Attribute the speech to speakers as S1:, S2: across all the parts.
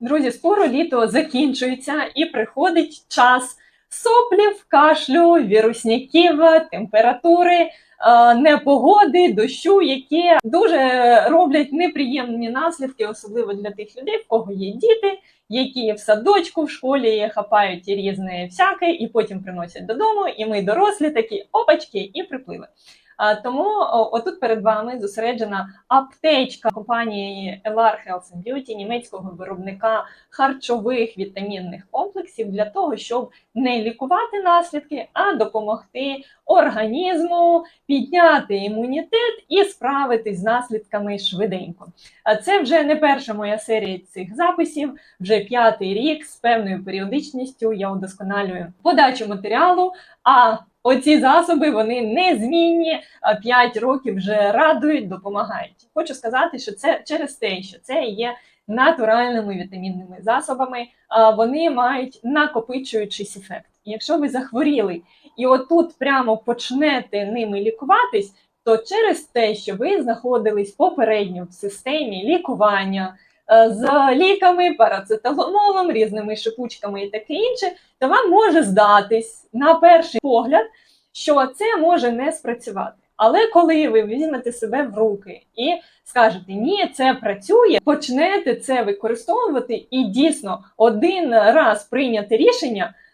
S1: Друзі, скоро літо закінчується і приходить час соплів, кашлю, вірусняків, температури, е, непогоди, дощу, які дуже роблять неприємні наслідки, особливо для тих людей, в кого є діти, які в садочку, в школі хапають різне всяке, і потім приносять додому. І ми дорослі такі опачки і приплили. Тому отут перед вами зосереджена аптечка компанії LR Health and Beauty, німецького виробника харчових вітамінних комплексів для того, щоб не лікувати наслідки, а допомогти організму підняти імунітет і справитись з наслідками швиденько. Це вже не перша моя серія цих записів, вже п'ятий рік з певною періодичністю я удосконалюю подачу матеріалу. А оці засоби вони незмінні, а 5 років вже радують, допомагають. Хочу сказати, що це через те, що це є натуральними вітамінними засобами, вони мають накопичуючийсь ефект. Якщо ви захворіли і отут прямо почнете ними лікуватись, то через те, що ви знаходились попередньо в системі лікування з ліками, парацетамолом, різними шипучками і таке інше, то вам може здатись на перший погляд, що це може не спрацювати. Але коли ви візьмете себе в руки і скажете, ні, це працює, почнете це використовувати, і дійсно один раз прийняти рішення, е,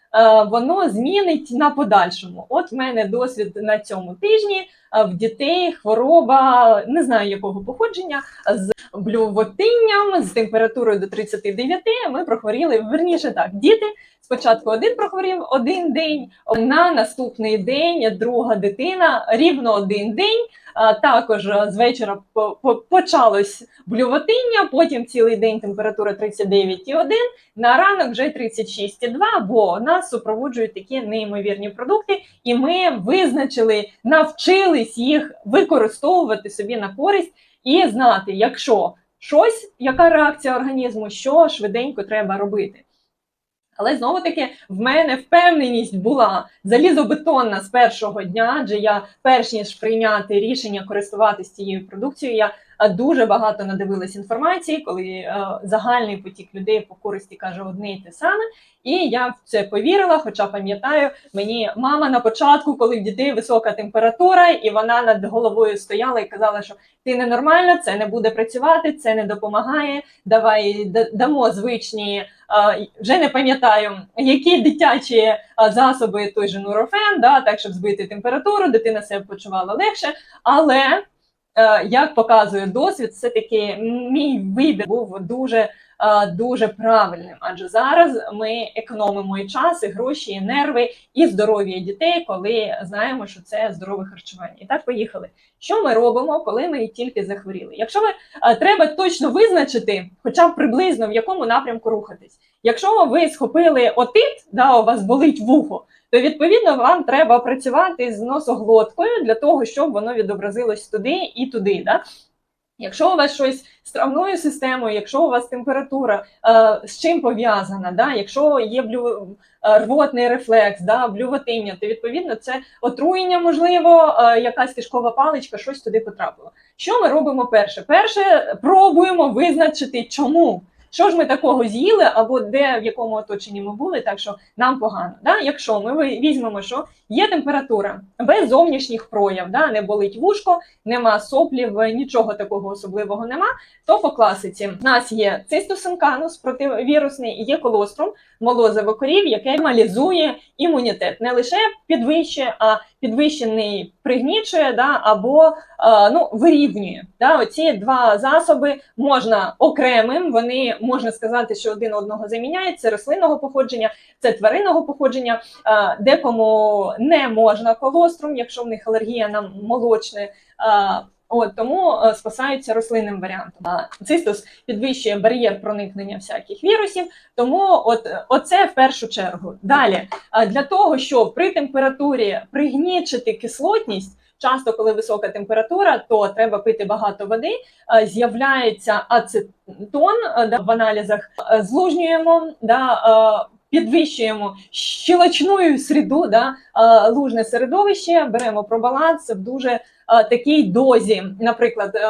S1: воно змінить на подальшому. От в мене досвід на цьому тижні е, в дітей хвороба, не знаю якого походження, з блювотинням, з температурою до 39, ми прохворіли, верніше так, діти. Спочатку один прохворів один день, на наступний день друга дитина рівно один день. А, Також з вечора по- по- почалось блювотиння, потім цілий день температура 39,1, на ранок вже 36,2, бо нас супроводжують такі неймовірні продукти, і ми визначили, навчились їх використовувати собі на користь і знати, якщо щось, яка реакція організму, що швиденько треба робити. Але знову таки в мене впевненість була залізобетонна з першого дня, адже я перш ніж прийняти рішення користуватися цією продукцією, я дуже багато надивилась інформації, коли е, загальний потік людей по користі каже одне і те саме. І я в це повірила. Хоча пам'ятаю, мені мама на початку, коли в дітей висока температура, і вона над головою стояла і казала, що ти ненормальна, це не буде працювати, це не допомагає. Давай дамо звичні. Вже не пам'ятаю, які дитячі засоби той же нурофен, да, так щоб збити температуру, дитина себе почувала легше. Але е, як показує досвід, все-таки мій вибір був дуже, е, дуже правильним. Адже зараз ми економимо і час, і гроші, і нерви, і здоров'я дітей, коли знаємо, що це здорове харчування. І так поїхали. Що ми робимо, коли ми тільки захворіли? Якщо ви е, треба точно визначити, хоча б приблизно в якому напрямку рухатись. Якщо ви схопили отит, да, у вас болить вухо, то відповідно вам треба працювати з носоглоткою для того, щоб воно відобразилось туди і туди. Да? Якщо у вас щось з травною системою, якщо у вас температура е, з чим пов'язана, да? якщо є блю, е, рвотний рефлекс, да? блювотиння, то відповідно це отруєння, можливо, е, якась кишкова паличка, щось туди потрапило. Що ми робимо перше? Перше, пробуємо визначити, чому. Що ж ми такого з'їли, або де в якому оточенні ми були, так що нам погано. Да? Якщо ми візьмемо, що є температура без зовнішніх прояв, да? не болить вушко, нема соплів, нічого такого особливого нема, то по класиці в нас є цистусинканус противірусний, є колострум, молозиво корів, яке нормалізує імунітет. Не лише підвищує, а підвищений пригнічує да? або е, ну, вирівнює. Да? Оці два засоби можна окремим, вони можна сказати, що один одного заміняють. Це рослинного походження, це тваринного походження. Е, Декому не можна колострум, якщо в них алергія на молочне. Е, От тому е, спасаються рослинним варіантом. Цистус підвищує бар'єр проникнення всяких вірусів. Тому, от оце в першу чергу. Далі для того, щоб при температурі пригнічити кислотність. Часто, коли висока температура, то треба пити багато води. Е, З'являється ацетон е, да, в аналізах. Е, Злужнюємо, да, е, підвищуємо щелочну середу, да, лужне середовище, беремо пробаланс в дуже такій дозі. Наприклад, е,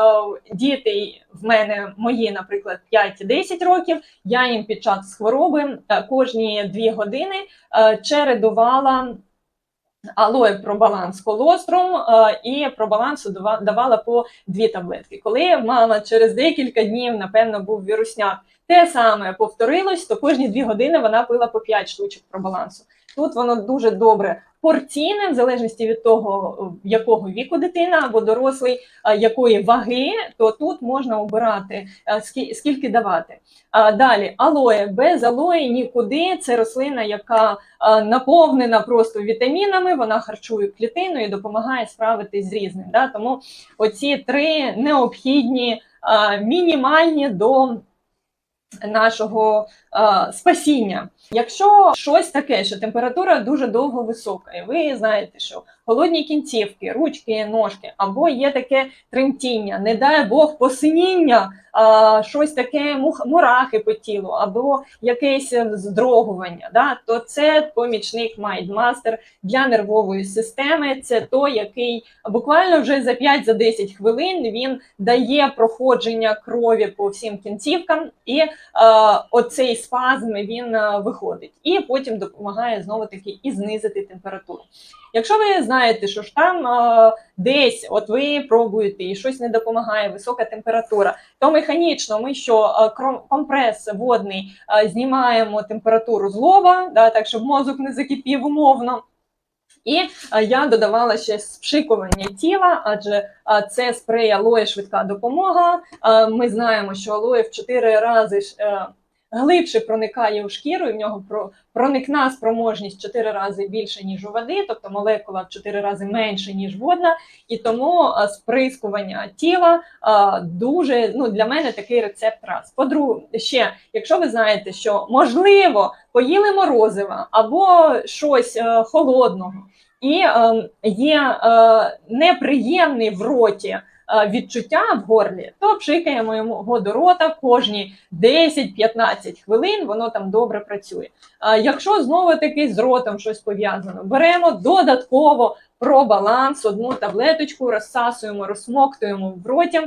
S1: діти в мене мої, наприклад, 5-10 років. Я їм під час хвороби е, кожні 2 години е, чередувала. Алоє про баланс колострум е, і про балансу дава- давала по дві таблетки. Коли мама через декілька днів, напевно, був вірусняк, те саме повторилось, то кожні дві години вона пила по 5 штучок про балансу. Тут воно дуже добре порційне, в залежності від того, якого віку дитина або дорослий, якої ваги, то тут можна обирати скільки давати. Далі алоє без алої нікуди. Це рослина, яка наповнена просто вітамінами, вона харчує клітину і допомагає справитись з різним. Тому оці три необхідні, мінімальні до нашого е, спасіння. Якщо щось таке, що температура дуже довго висока, і ви знаєте, що холодні кінцівки, ручки, ножки, або є таке тремтіння, не дай Бог посиніння, а, щось таке мурахи по тілу, або якесь здрогування, да, то це помічник Майндмастер для нервової системи. Це той, який буквально вже за 5-10 хвилин він дає проходження крові по всім кінцівкам, і е, оцей спазм він е, виходить, і потім допомагає знову таки і знизити температуру. Якщо ви знаєте, що ж там е, десь от ви пробуєте і щось не допомагає, висока температура, то механічно ми що е, компрес водний е, знімаємо температуру з да, так щоб мозок не закипів умовно. І я додавала ще спшикування тіла, адже це спрей алоє швидка допомога. Ми знаємо, що алоє в 4 рази глибше проникає у шкіру, і в нього про- проникна спроможність 4 рази більше, ніж у води, тобто молекула в 4 рази менше, ніж водна. І тому сприскування тіла дуже ну, для мене такий рецепт раз. По-друге, ще, якщо ви знаєте, що можливо поїли морозива або щось е, холодного, і е, є е, неприємний в роті відчуття в горлі, то пшикаємо його до рота кожні 10-15 хвилин, воно там добре працює. А якщо знову таки з ротом щось пов'язано, беремо додатково про баланс, одну таблеточку, розсасуємо, розсмоктуємо в роті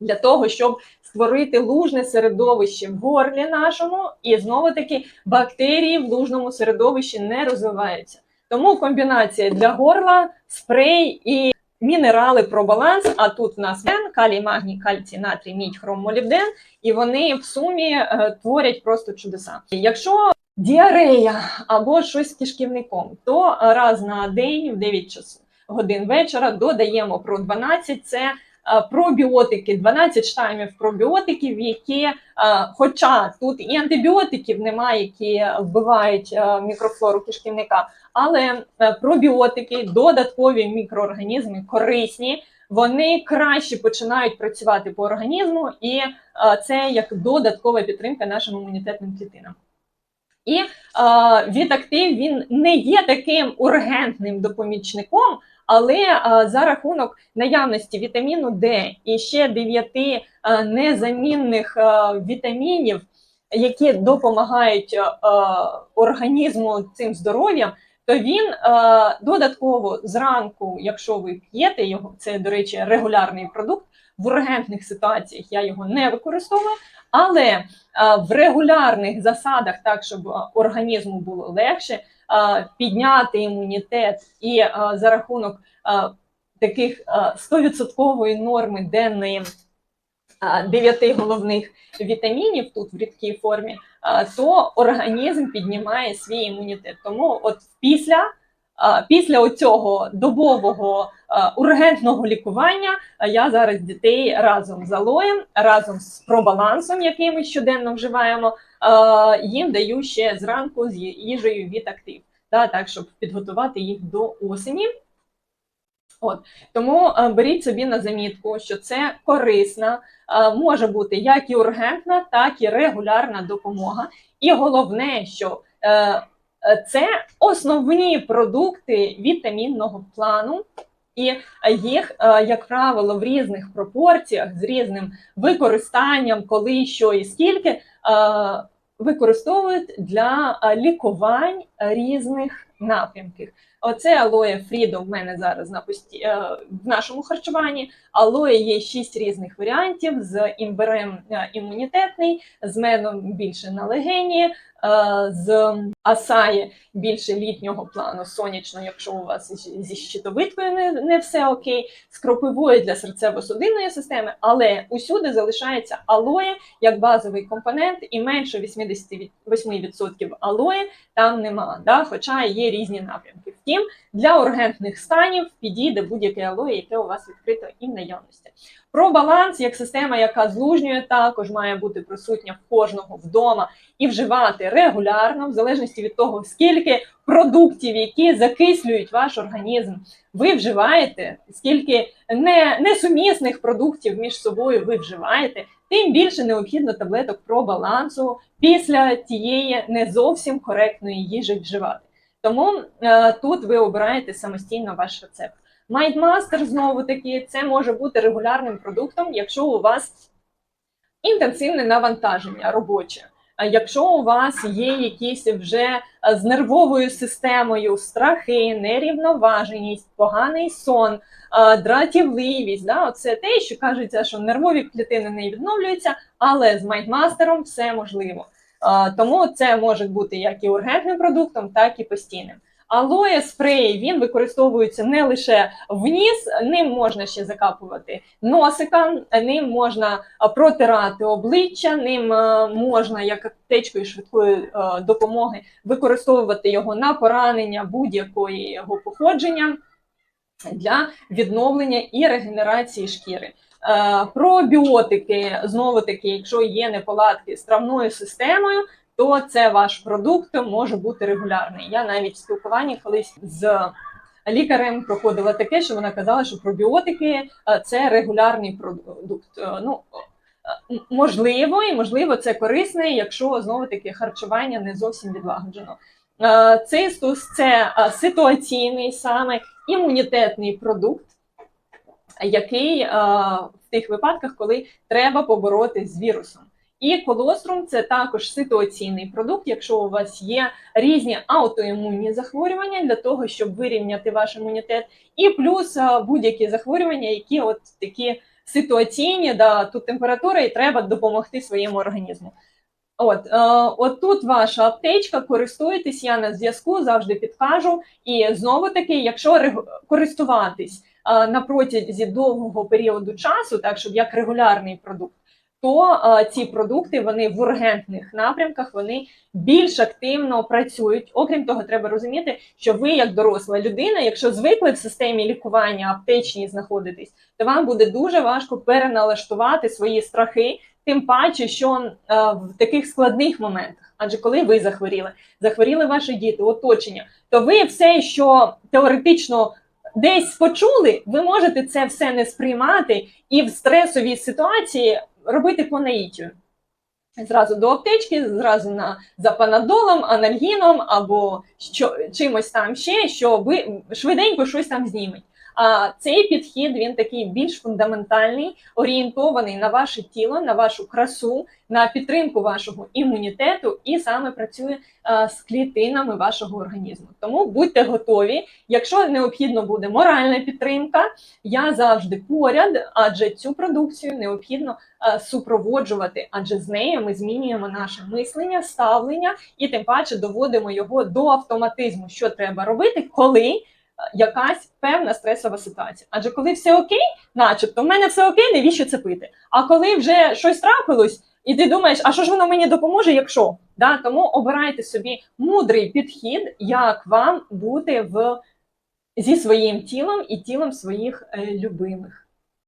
S1: для того, щоб створити лужне середовище в горлі нашому, і знову таки бактерії в лужному середовищі не розвиваються. Тому комбінація для горла, спрей і мінерали про баланс. А тут в нас калій, магній, кальцій, натрій, мідь, хром, молібден, і вони в сумі е, творять просто чудеса. Якщо діарея або щось з кишківником, то раз на день в 9 часу годин вечора додаємо про 12 це пробіотики, 12 штамів пробіотиків, які, е, хоча тут і антибіотиків немає, які вбивають е, мікрофлору кишківника, але е, пробіотики, додаткові мікроорганізми корисні. Вони краще починають працювати по організму, і е, це як додаткова підтримка нашим імунітетним клітинам. І е, Вітактив він не є таким ургентним допомічником, але е, за рахунок наявності вітаміну Д і ще 9 е, незамінних е, вітамінів, які допомагають організму цим здоров'ям, то він додатково зранку, якщо ви п'єте його, це, до речі, регулярний продукт. В ургентних ситуаціях я його не використовую, але в регулярних засадах, так щоб організму було легше, підняти імунітет і е, за рахунок е, таких е, 100% норми денної е, дев'яти головних вітамінів тут в рідкій формі, е, то організм піднімає свій імунітет. Тому от після, е, після оцього добового ургентного лікування я зараз дітей разом з алоєм, разом з пробалансом, який ми щоденно вживаємо, їм даю ще зранку з їжею від актив, так, щоб підготувати їх до осені. От тому беріть собі на замітку, що це корисна, може бути як і ургентна, так і регулярна допомога. І головне, що е, це основні продукти вітамінного плану, і е, їх, е, як правило, в різних пропорціях з різним використанням, коли що і скільки, е, використовують для е, лікувань різних напрямках. Оце алоє Фрідо в мене зараз на пості... е, в нашому харчуванні. Алоє є шість різних варіантів: з імбирем е, імунітетний, з медом більше на легені, е, з асаї більше літнього плану, сонячно, якщо у вас зі щитовидкою не, не все окей, з кропивою для серцево-судинної системи, але усюди залишається алоє як базовий компонент, і менше 88% алоє там нема, да? хоча є різні напрямки. Втім, для ургентних станів підійде будь-яке алоє, яке у вас відкрито і в наявності. Про баланс як система, яка злужнює, також має бути присутня в кожного вдома і вживати регулярно, в залежності від того, скільки продуктів, які закислюють ваш організм, ви вживаєте, скільки не, несумісних продуктів між собою ви вживаєте, тим більше необхідно таблеток про балансу після тієї не зовсім коректної їжі вживати. Тому е, тут ви обираєте самостійно ваш рецепт. Майдмастер знову таки це може бути регулярним продуктом, якщо у вас інтенсивне навантаження робоче. А якщо у вас є якісь вже е, з нервовою системою страхи, нерівноваженість, поганий сон, е, дратівливість, да, це те, що кажеться, що нервові клітини не відновлюються, але з майдмастером все можливо. Тому це може бути як і ургентним продуктом, так і постійним. Алоє спрей він використовується не лише в ніс, ним можна ще закапувати носика, ним можна протирати обличчя, ним можна як аптечкою швидкої допомоги використовувати його на поранення будь-якої його походження для відновлення і регенерації шкіри. Е, Пробіотики, знову таки, якщо є неполадки з травною системою, то це ваш продукт може бути регулярний. Я навіть в спілкуванні колись з лікарем проходила таке, що вона казала, що пробіотики е, це регулярний продукт. Е, Ну можливо, і можливо, це корисне, якщо знову таки харчування не зовсім відлагоджено. Цистус це ситуаційний саме імунітетний продукт, який е, в тих випадках, коли треба побороти з вірусом. І колострум це також ситуаційний продукт, якщо у вас є різні аутоімунні захворювання для того, щоб вирівняти ваш імунітет, і плюс е, будь-які захворювання, які от такі ситуаційні, да, тут температура, і треба допомогти своєму організму. От, е, от тут ваша аптечка, користуйтесь, я на зв'язку завжди підкажу. І знову таки, якщо користуватись на протязі довгого періоду часу, так щоб як регулярний продукт, то е, ці продукти вони в ургентних напрямках вони більш активно працюють. Окрім того, треба розуміти, що ви, як доросла людина, якщо звикли в системі лікування аптечній знаходитись, то вам буде дуже важко переналаштувати свої страхи, тим паче, що е, в таких складних моментах. Адже коли ви захворіли, захворіли ваші діти, оточення, то ви все, що теоретично десь почули, ви можете це все не сприймати і в стресовій ситуації робити по наїтю. Зразу до аптечки, зразу на за панадолом, анальгіном або що, чимось там ще, що ви швиденько щось там зніметь. А цей підхід він такий більш фундаментальний, орієнтований на ваше тіло, на вашу красу, на підтримку вашого імунітету і саме працює з клітинами вашого організму. Тому будьте готові. Якщо необхідно буде моральна підтримка, я завжди поряд, адже цю продукцію необхідно супроводжувати, адже з нею ми змінюємо наше мислення, ставлення і тим паче доводимо його до автоматизму, що треба робити, коли якась певна стресова ситуація. Адже коли все окей, начебто в мене все окей, навіщо це пити? А коли вже щось трапилось, і ти думаєш, а що ж воно мені допоможе, якщо? Да? Тому обирайте собі мудрий підхід, як вам бути в зі своїм тілом і тілом своїх е, любимих.